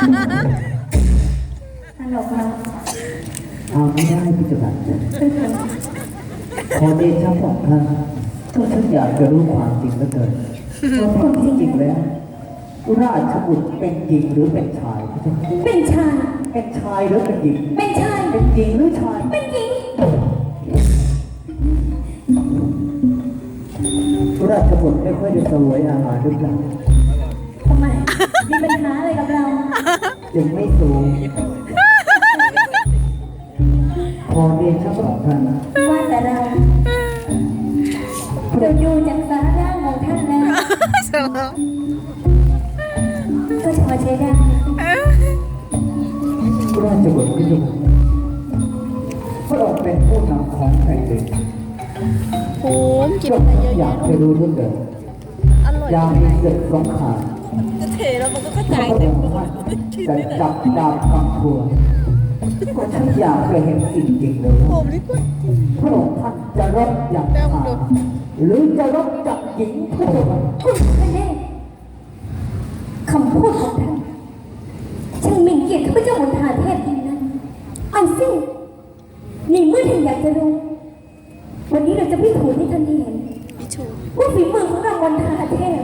ตลกเราเอาไม่ได้พิจารณาขอเดชะบอกท่านทุกท่านอยากจะรู้ความจริงเหลือเกินว่าจริงๆแล้ว ราชบุตรเป็นหญิงหรือเป็นชายพระเจ้าค่ะเป็นชาย เป็นชายหรือเป็นหญิง เป็นชาย เป็นหญิงหรือชาย เป็นหญิง ราชบุตรไม่ค่อยได้เสวยอาหารหรือเปล่าทำไม มีปัญหาอะไรกับเราจึงไม่สูงขอเดชะบอกท่านว่าแต่เราเราดูจากสาระของท่านแล้วก็จะมาใช้ได้ราชบุตรพิจุกพระองค์เป็นผู้นำของแผ่นดินโอ้มกินเจ้าอะไรเยอะอแยะยากจะรู้เรื่องเดิมอร่อยยามจังมีเลยเกิดสงครามจะเท แล้วมันก็กระพจายระเต็อมงไปค์หมท่าดนจะจับดาบกำทัวก็ฉันอยากจะเห็นจริงๆเลยผว่ามนี่ก็พระองค์ท่านจะรบอย่างชายหรือจะรบจากหญิงผู้เดียวกันคุณท่านแน่คำพูดของท่านช่างหมิ่นเกียรติข้าพเจ้ามนทาเทพจริงนะเอาสินี่เมื่อท่านอยากจะรู้วันนี้เราจะพิสูจน์ให้ท่านได้เห็นพี่ชูว่าฝีมือของเรามนทาเทพ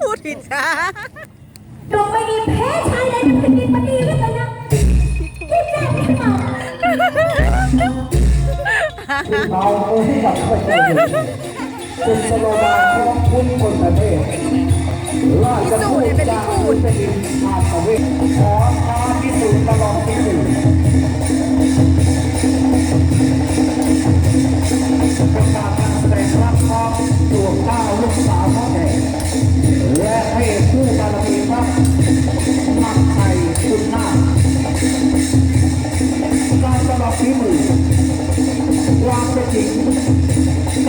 พูดผิดจ้า เราไม่ได้แพ้ชายใดในแผ่นดินมาดีแล้วกันนะที่แน่ที่มาเมาเออที่กับพระเจ้าอยู่เป็นสโลบานของคุณคนประเทศราชบุตรจากคุณเป็นดินอาสเวทขอท้าพิสูจน์ตลอดที่อยู่ป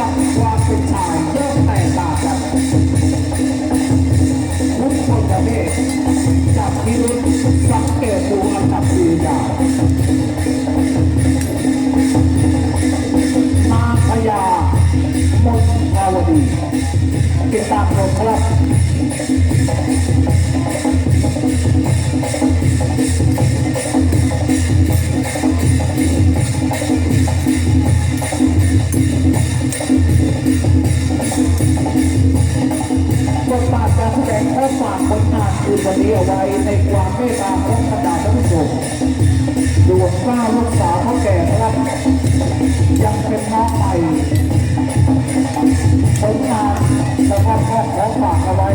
กับความเป็นชายเริ่มแตกต่างกันทุกคนประเภทจับพิรุษสังเกตดูอันดับดีอย่างนางพญามนภาวดีติดตามชมครับ ของบรรดาท่านผู้ชมดวงกล้าลูกสาวพ่อแก่นะครับยังเป็นน้องใหม่ผลงานแล้วก็ขอขอฝากเอาไว้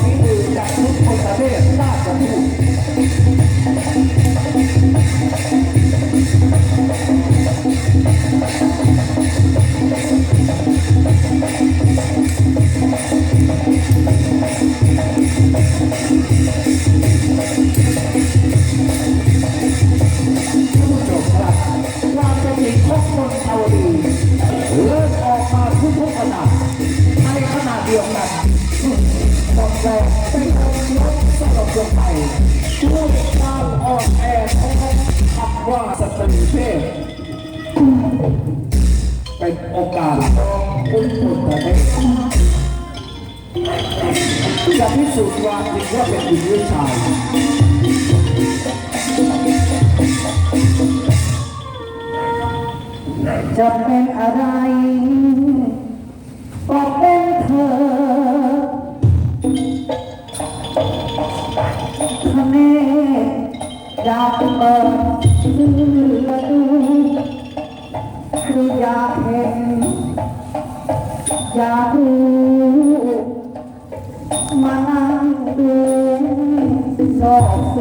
ฝีมือจากทุกคนประเทศน่าจะพู แรงเป็นคนลดสลบลงไปด้วยความอ่อนแอของคำว่าสตรีเพศเป็นโอกาสของคุณคนแต่ไม่จะพิสูจน์ควาจริงว่าเป็นหญิงหรือชายจะเป็นอะไร อยากเห็นอยากดูมานั่งดูสอง